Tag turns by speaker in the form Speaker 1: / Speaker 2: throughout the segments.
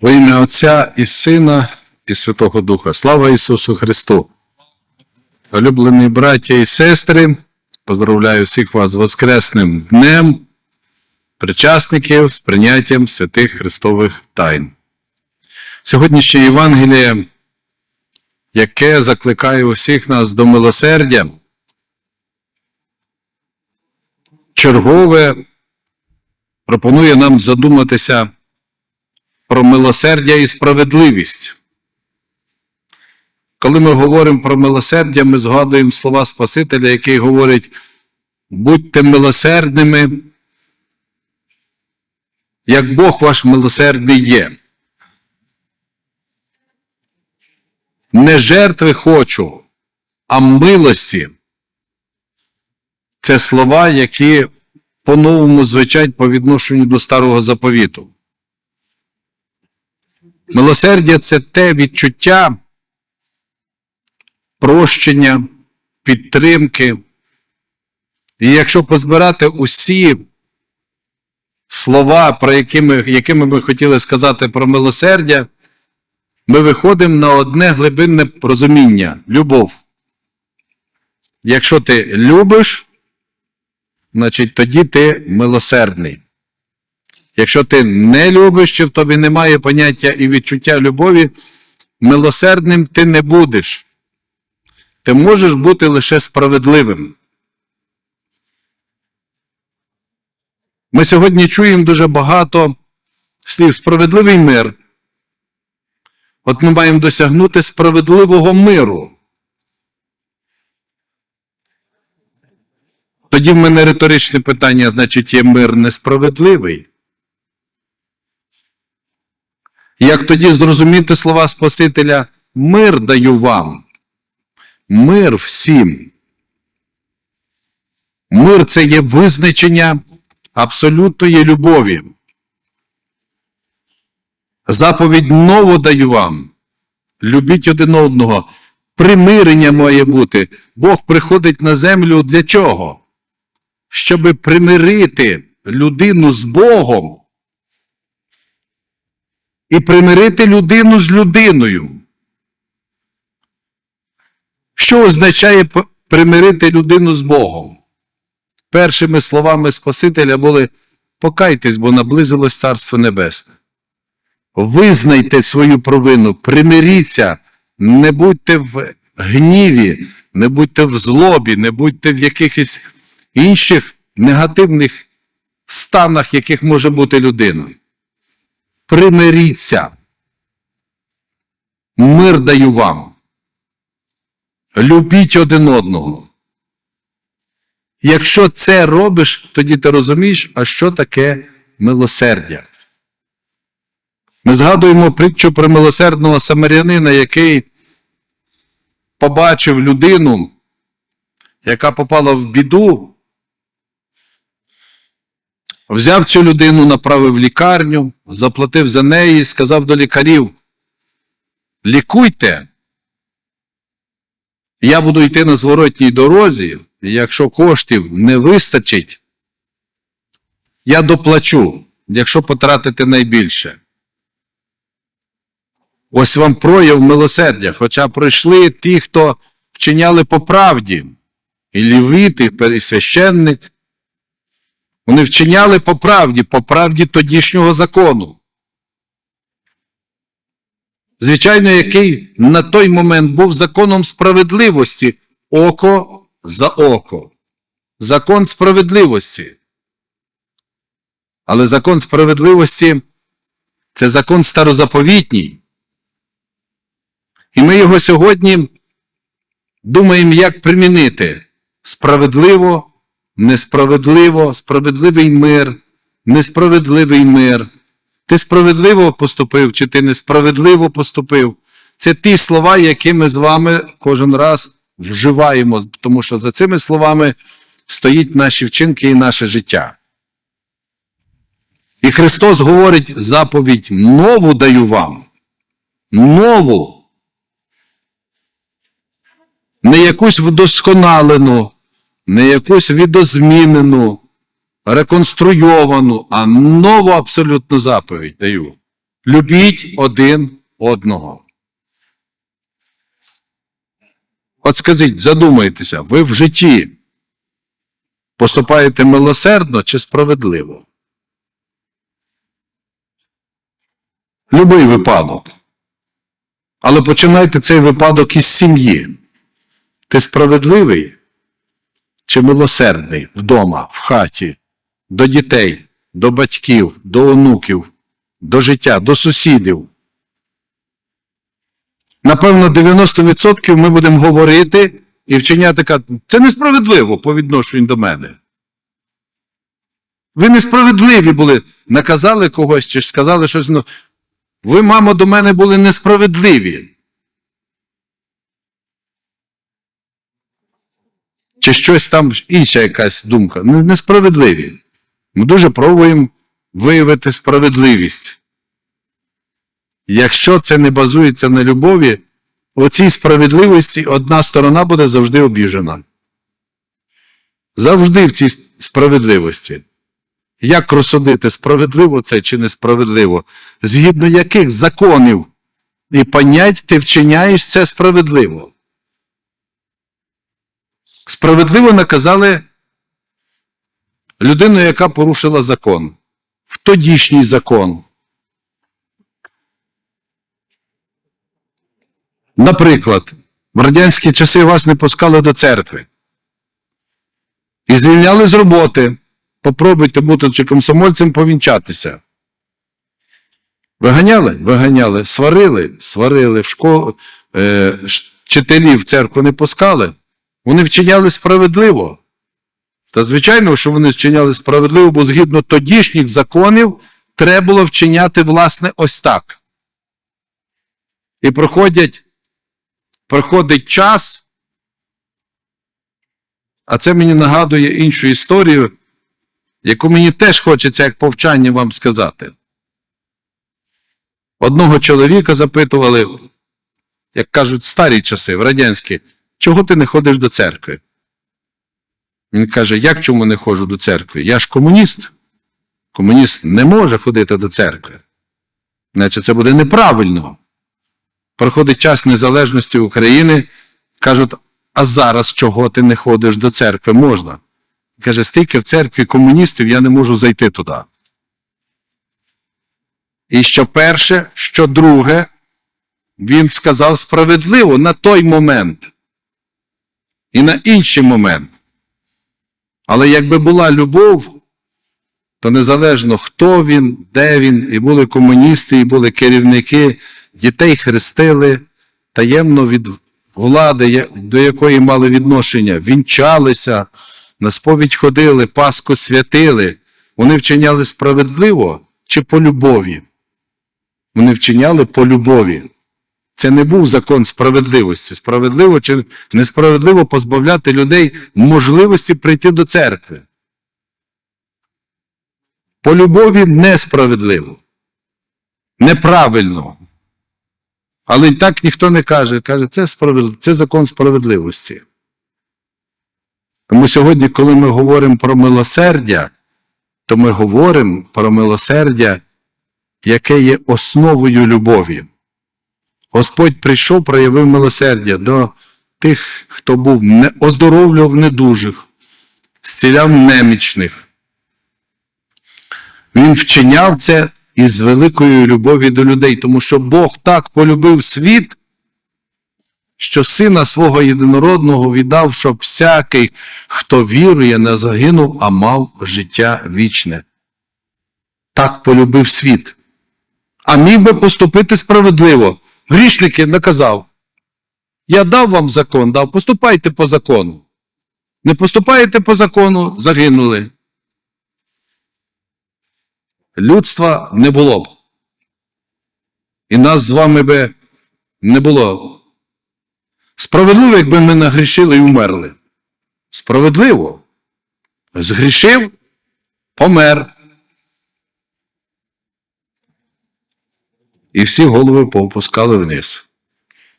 Speaker 1: Во ім'я Отця і Сина, і Святого Духа. Слава Ісусу Христу! Улюблені браття і сестри, поздравляю всіх вас з Воскресним днем, причасників з прийняттям святих Христових тайн. Сьогоднішнє Євангеліє, яке закликає усіх нас до милосердя, чергове пропонує нам задуматися про милосердя і справедливість. Коли ми говоримо про милосердя, ми згадуємо слова Спасителя, який говорить: будьте милосердними, як Бог ваш милосердний є. Не жертви хочу, а милості. Це слова, які по-новому звучать по відношенню до старого заповіту. Милосердя це те відчуття прощення, підтримки. І якщо позбирати усі слова, про які ми, якими ми хотіли сказати про милосердя, ми виходимо на одне глибинне розуміння любов. Якщо ти любиш, значить тоді ти милосердний. Якщо ти не любиш, чи в тобі немає поняття і відчуття любові, милосердним ти не будеш. Ти можеш бути лише справедливим. Ми сьогодні чуємо дуже багато слів справедливий мир. От ми маємо досягнути справедливого миру. Тоді в мене риторичне питання, значить, є мир несправедливий. Як тоді зрозуміти слова Спасителя мир даю вам, мир всім. Мир це є визначення абсолютної любові. Заповідь нову даю вам. Любіть один одного. Примирення має бути. Бог приходить на землю для чого? Щоби примирити людину з Богом і примирити людину з людиною. Що означає примирити людину з Богом? Першими словами Спасителя були покайтесь, бо наблизилось Царство Небесне. Визнайте свою провину, примиріться, не будьте в гніві, не будьте в злобі, не будьте в якихось інших негативних станах, яких може бути людиною примиріться. Мир даю вам. Любіть один одного. Якщо це робиш, тоді ти розумієш, а що таке милосердя. Ми згадуємо притчу про милосердного самарянина, який побачив людину, яка попала в біду, Взяв цю людину, направив в лікарню, заплатив за неї, сказав до лікарів: лікуйте. Я буду йти на зворотній дорозі, і якщо коштів не вистачить, я доплачу, якщо потратите найбільше. Ось вам прояв милосердя, хоча пройшли ті, хто вчиняли по правді, і лівити, і священник. Вони вчиняли по правді, по правді тодішнього закону. Звичайно, який на той момент був законом справедливості око за око. Закон справедливості. Але закон справедливості це закон старозаповітній. І ми його сьогодні думаємо, як примінити справедливо несправедливо, справедливий мир, несправедливий мир. Ти справедливо поступив, чи ти несправедливо поступив. Це ті слова, які ми з вами кожен раз вживаємо, тому що за цими словами стоїть наші вчинки і наше життя. І Христос говорить заповідь нову даю вам. Нову. Не якусь вдосконалену, не якусь відозмінену, реконструйовану, а нову абсолютну заповідь даю. Любіть один одного. От скажіть, задумайтеся, ви в житті поступаєте милосердно чи справедливо? Любий випадок. Але починайте цей випадок із сім'ї. Ти справедливий чи милосердний вдома, в хаті, до дітей, до батьків, до онуків, до життя, до сусідів. Напевно, 90% ми будемо говорити і вчиняти ка- це несправедливо по відношенню до мене. Ви несправедливі були, наказали когось чи сказали щось. Ну, ви, мамо, до мене були несправедливі. Чи щось там інша якась думка. Несправедливі. Ми дуже пробуємо виявити справедливість. Якщо це не базується на любові, у цій справедливості одна сторона буде завжди обіжена. Завжди в цій справедливості. Як розсудити, справедливо це чи несправедливо? Згідно яких законів і понять ти вчиняєш це справедливо? Справедливо наказали людину, яка порушила закон. В тодішній закон. Наприклад, в радянські часи вас не пускали до церкви. І звільняли з роботи. Попробуйте, будучи комсомольцем, повінчатися. Виганяли? Виганяли. Сварили? Сварили. В школу, е, вчителів церкву не пускали. Вони вчиняли справедливо. Та звичайно, що вони вчиняли справедливо, бо згідно тодішніх законів треба було вчиняти, власне, ось так. І проходять, проходить час, а це мені нагадує іншу історію, яку мені теж хочеться як повчання вам сказати. Одного чоловіка запитували, як кажуть, старі часи, в радянські, чого ти не ходиш до церкви? Він каже, як чому не ходжу до церкви? Я ж комуніст. Комуніст не може ходити до церкви. Значить, це буде неправильно. Проходить час незалежності України, кажуть, а зараз чого ти не ходиш до церкви? Можна. Каже, стільки в церкві комуністів, я не можу зайти туди. І що перше, що друге, він сказав справедливо на той момент і на інший момент. Але якби була любов, то незалежно хто він, де він, і були комуністи, і були керівники, дітей хрестили таємно від влади, до якої мали відношення, вінчалися, на сповідь ходили, Пасху святили. Вони вчиняли справедливо чи по любові? Вони вчиняли по любові. Це не був закон справедливості. Справедливо чи несправедливо позбавляти людей можливості прийти до церкви. По любові несправедливо. Неправильно. Але так ніхто не каже. Каже, це, справедливо, це закон справедливості. Тому сьогодні, коли ми говоримо про милосердя, то ми говоримо про милосердя, яке є основою любові. Господь прийшов, проявив милосердя до тих, хто був не, оздоровлював недужих, зціляв немічних. Він вчиняв це із великою любові до людей, тому що Бог так полюбив світ, що сина свого єдинородного віддав, щоб всякий, хто вірує, не загинув, а мав життя вічне. Так полюбив світ. А міг би поступити справедливо. Грішники наказав. Я дав вам закон, дав, поступайте по закону. Не поступаєте по закону, загинули. Людства не було б. І нас з вами би не було. Справедливо, якби ми нагрішили і умерли. Справедливо. Згрішив, помер. І всі голови поопускали вниз.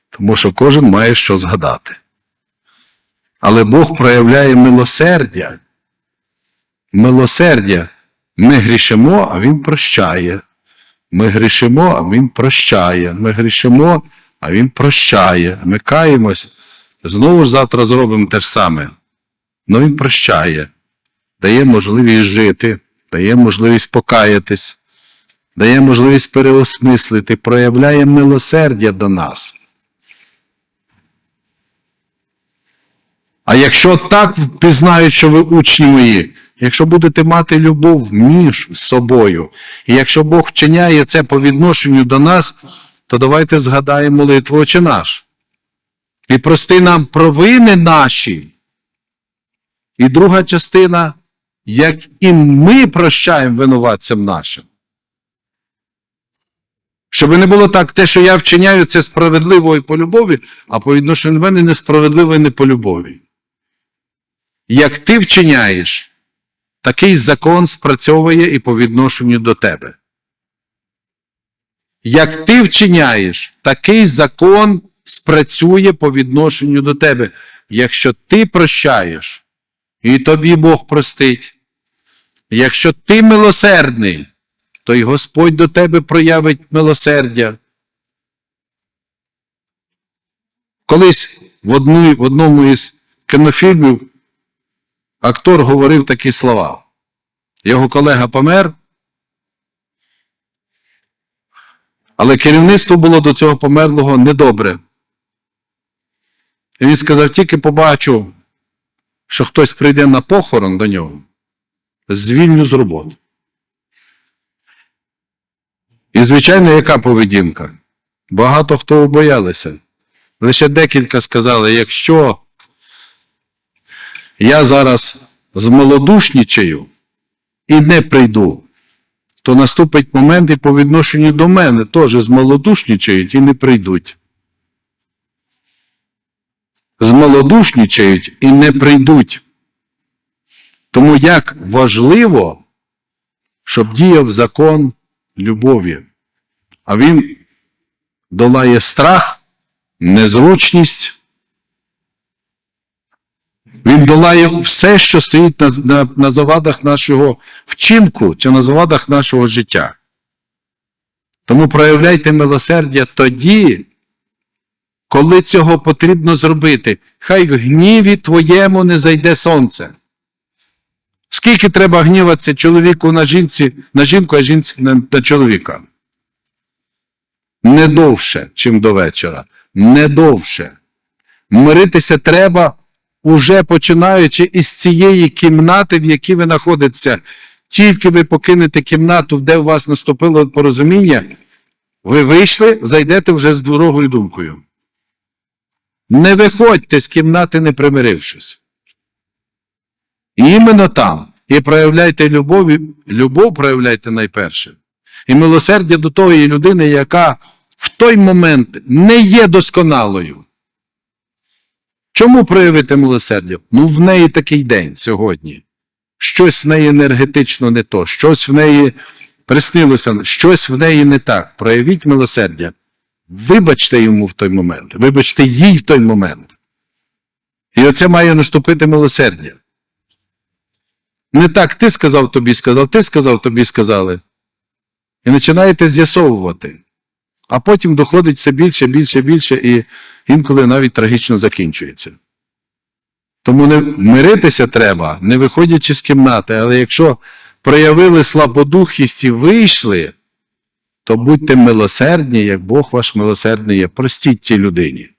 Speaker 1: Тому що кожен має що згадати. Але Бог проявляє милосердя. Милосердя. Ми грішимо, а Він прощає. Ми грішимо, а Він прощає. Ми грішимо, а Він прощає. Ми каємось. Знову ж завтра зробимо те ж саме. Ну Він прощає, дає можливість жити, дає можливість покаятись, дає можливість переосмислити, проявляє милосердя до нас. А якщо так впізнають, що ви учні мої, якщо будете мати любов між собою, і якщо Бог вчиняє це по відношенню до нас, то давайте згадаємо молитву Отче наш. І прости нам провини наші. І друга частина, як і ми прощаємо винуватцям нашим. Щоб не було так, те, що я вчиняю, це справедливо і по любові, а по відношенню до мене несправедливо і не по любові. Як ти вчиняєш, такий закон спрацьовує і по відношенню до тебе. Як ти вчиняєш, такий закон спрацює по відношенню до тебе. Якщо ти прощаєш, і тобі Бог простить. Якщо ти милосердний, то й Господь до тебе проявить милосердя. Колись в, одну, в одному із кінофільмів актор говорив такі слова. Його колега помер, але керівництво було до цього померлого недобре. І він сказав: тільки побачу, що хтось прийде на похорон до нього, звільню з роботи. І, звичайно, яка поведінка? Багато хто боялися. Лише декілька сказали, якщо я зараз змолодушнічаю і не прийду, то наступить момент і по відношенню до мене теж змолодушнічають і не прийдуть. Змолодушнічають і не прийдуть. Тому як важливо, щоб діяв закон любові. А він долає страх, незручність. Він долає все, що стоїть на, на, на завадах нашого вчинку чи на завадах нашого життя. Тому проявляйте милосердя тоді, коли цього потрібно зробити. Хай в гніві твоєму не зайде сонце. Скільки треба гніватися чоловіку на жінці, на жінку, а жінці на, на чоловіка? Не довше, чим до вечора. Не довше. Миритися треба, уже починаючи із цієї кімнати, в якій ви знаходитеся. Тільки ви покинете кімнату, де у вас наступило порозуміння, ви вийшли, зайдете вже з дорогою думкою. Не виходьте з кімнати, не примирившись. І іменно там. І проявляйте любов, любов проявляйте найперше. І милосердя до тої людини, яка в той момент не є досконалою. Чому проявити милосердя? Ну, в неї такий день сьогодні. Щось в неї енергетично не то, щось в неї приснилося, щось в неї не так. Проявіть милосердя. Вибачте йому в той момент, вибачте їй в той момент. І оце має наступити милосердя. Не так ти сказав, тобі сказав, ти сказав, тобі сказали. І починаєте з'ясовувати. А потім доходить все більше, більше, більше, і інколи навіть трагічно закінчується. Тому не миритися треба, не виходячи з кімнати, але якщо проявили слабодухість і вийшли, то будьте милосердні, як Бог ваш милосердний є. Простіть цій людині.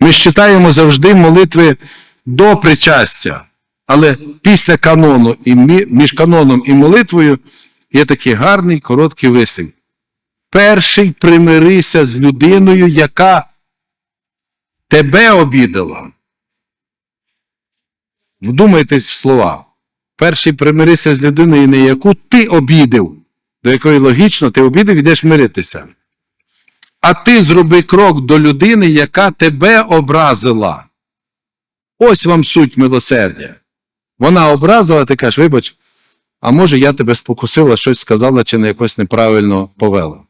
Speaker 1: Ми ж читаємо завжди молитви до причастя, але після канону і між каноном і молитвою є такий гарний короткий вислів. Перший примирися з людиною, яка тебе обідала. Вдумайтесь в слова. Перший примирися з людиною, не яку ти обідив, до якої логічно ти обідив, йдеш миритися. А ти зроби крок до людини, яка тебе образила. Ось вам суть милосердя. Вона образила, ти кажеш, вибач, а може я тебе спокусила, щось сказала чи не якось неправильно повела.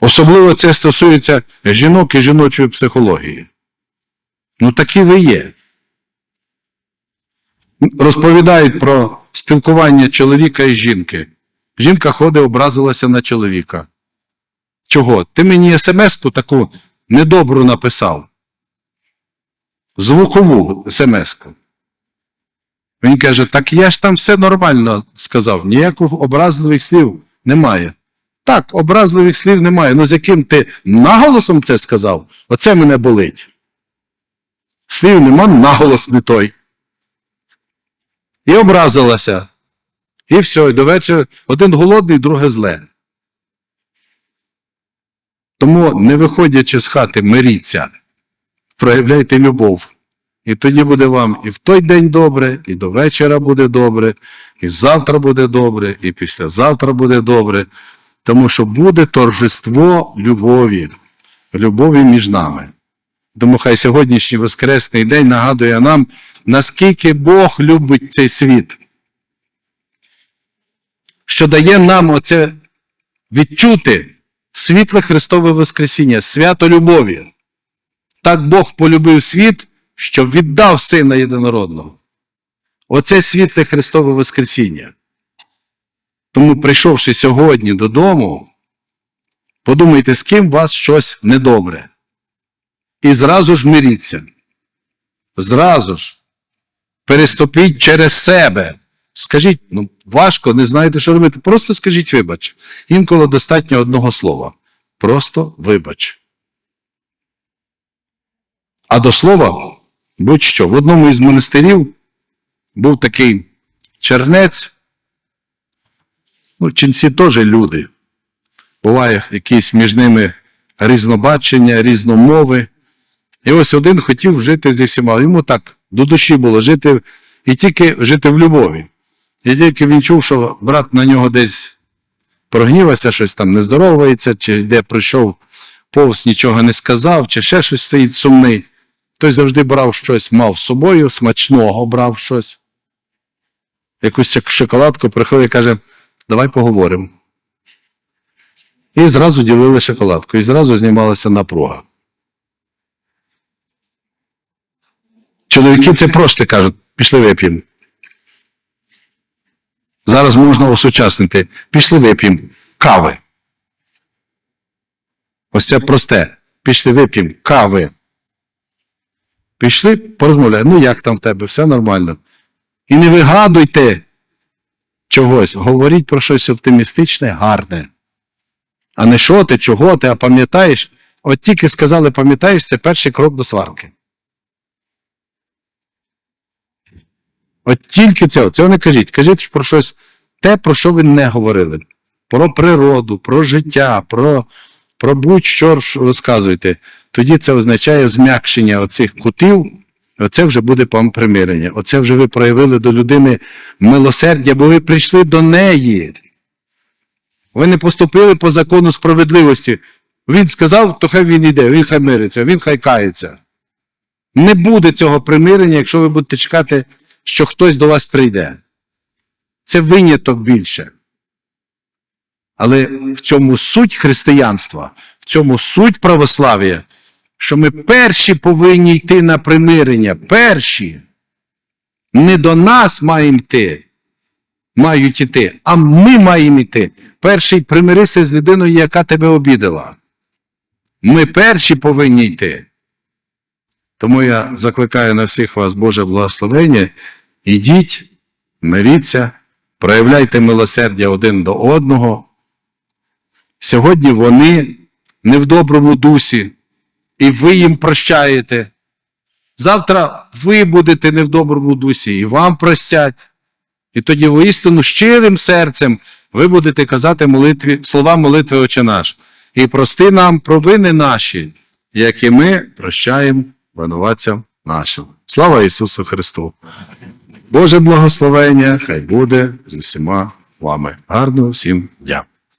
Speaker 1: Особливо це стосується жінок і жіночої психології. Ну, такі ви є. Розповідають про спілкування чоловіка і жінки. Жінка ходить, образилася на чоловіка. Чого? Ти мені смс-ку таку недобру написав. Звукову смс-ку. Він каже: так я ж там все нормально сказав, ніяких образливих слів немає. Так, образливих слів немає. Ну з яким ти наголосом це сказав? Оце мене болить. Слів нема, наголос не той. І образилася. І все, і до вечора один голодний, друге зле. Тому, не виходячи з хати, миріться, проявляйте любов. І тоді буде вам і в той день добре, і до вечора буде добре, і завтра буде добре, і післязавтра буде добре. Тому що буде торжество любові, любові між нами. Тому хай сьогоднішній Воскресний день нагадує нам, наскільки Бог любить цей світ, що дає нам оце відчути світле Христове Воскресіння, свято любові. Так Бог полюбив світ, що віддав Сина Єдинородного. Оце світле Христове Воскресіння. Тому, прийшовши сьогодні додому, подумайте, з ким вас щось недобре. І зразу ж миріться. Зразу ж. Переступіть через себе. Скажіть, ну важко, не знаєте, що робити. Просто скажіть вибач. Інколи достатньо одного слова. Просто вибач. А до слова, будь-що, в одному із монастирів був такий чернець. Ну, ченці теж люди. Буває якісь між ними різнобачення, різномови. І ось один хотів жити зі всіма. Йому так до душі було жити і тільки жити в любові. І тільки він чув, що брат на нього десь прогнівався, щось там не здоровається, чи де прийшов повз, нічого не сказав, чи ще щось стоїть сумний. Той завжди брав щось, мав з собою, смачного брав щось. Якусь шоколадку приходить і каже, давай поговоримо. І зразу ділили шоколадку, і зразу знімалася напруга. Чоловіки це просто кажуть, пішли вип'ємо. Зараз можна осучаснити. Пішли вип'ємо кави. Ось це просте. Пішли вип'ємо кави. Пішли, порозмовляємо. Ну як там в тебе? Все нормально. І не вигадуйте чогось. Говоріть про щось оптимістичне, гарне. А не що ти, чого ти, а пам'ятаєш? От тільки сказали, пам'ятаєш, це перший крок до сварки. От тільки цього, цього не кажіть. Кажіть про щось те, про що ви не говорили. Про природу, про життя, про, про будь-що ж розказуєте. Тоді це означає зм'якшення оцих кутів. Оце вже буде вам примирення. Оце вже ви проявили до людини милосердя, бо ви прийшли до неї. Ви не поступили по закону справедливості. Він сказав, то хай він йде, він хай мириться, він хай кається. Не буде цього примирення, якщо ви будете чекати, що хтось до вас прийде. Це виняток більше. Але в цьому суть християнства, в цьому суть православ'я, що ми перші повинні йти на примирення. Перші. Не до нас маємо йти, мають йти, а ми маємо йти. Перший примирися з людиною, яка тебе обідала. Ми перші повинні йти. Тому я закликаю на всіх вас Боже благословення. Ідіть, миріться, проявляйте милосердя один до одного. Сьогодні вони не в доброму дусі, і ви їм прощаєте. Завтра ви будете не в доброму дусі, і вам простять. І тоді воістину щирим серцем ви будете казати молитві, слова молитви Отче наш. І прости нам провини наші, як і ми прощаємо винуватцям нашим. Слава Ісусу Христу! Боже благословення, хай буде з усіма вами. Гарного всім дня!